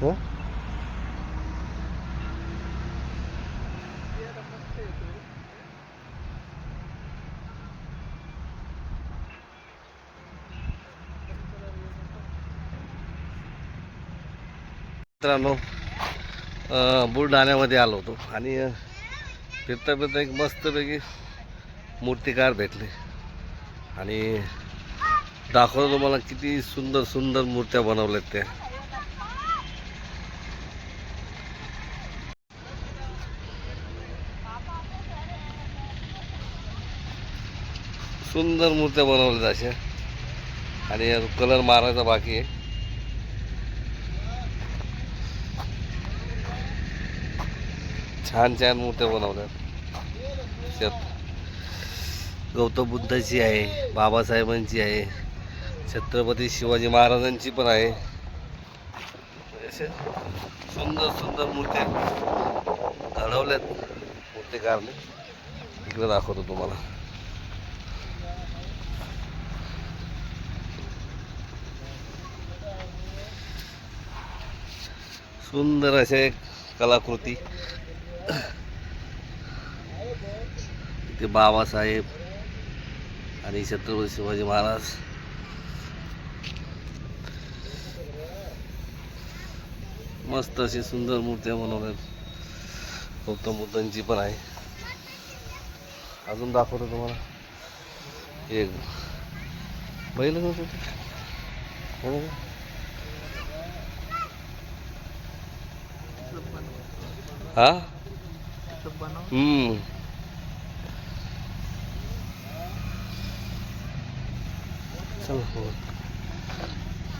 हो मित्रांनो बुलढाण्यामध्ये आलो होतो आणि फिरता फिरता एक मस्तपैकी मूर्तिकार भेटले. आणि दाखवतो तुम्हाला किती सुंदर सुंदर मूर्त्या बनवल्यात त्या. सुंदर मूर्त्या बनवल्यात अशा. आणि कलर मारायचा बाकी आहे. छान छान मूर्त्या बनवल्यात त्यात गौतम बुद्धाची आहे बाबासाहेबांची आहे छत्रपती शिवाजी महाराजांची पण आहे. अशा सुंदर सुंदर मूर्त्या घडवल्यात. मूर्तिकारने इकडे दाखवतो तुम्हाला. सुंदर अशा एक कलाकृती. इथे बाबासाहेब आणि छत्रपती शिवाजी महाराज. मस्त अशी सुंदर मूर्त्या बनवल्यात गौतम बुद्धांची पण आहे. अजून दाखवतो तुम्हाला. एक. बैल कसं होतं? हो. हो? हम्म.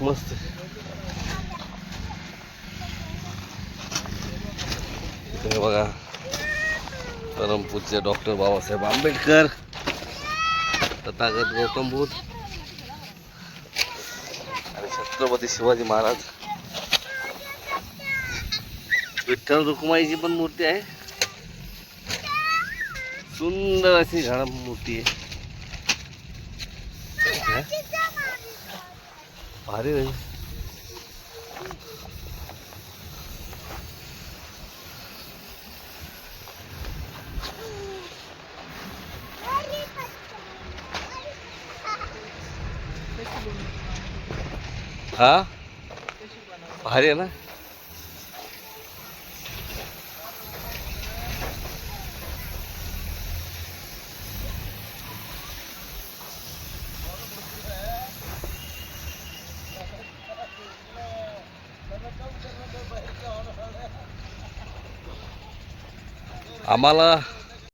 मस्त इथे बघा परमपूज्य डॉक्टर बाबासाहेब आंबेडकर तथागत गौतम बुद्ध आणि छत्रपती शिवाजी महाराज विठ्ठल रुक्माईची पण मूर्ती आहे. सुंदर अशी झाडा मूर्ती आहे. भारी हा? भारी आहे ना? आम्हाला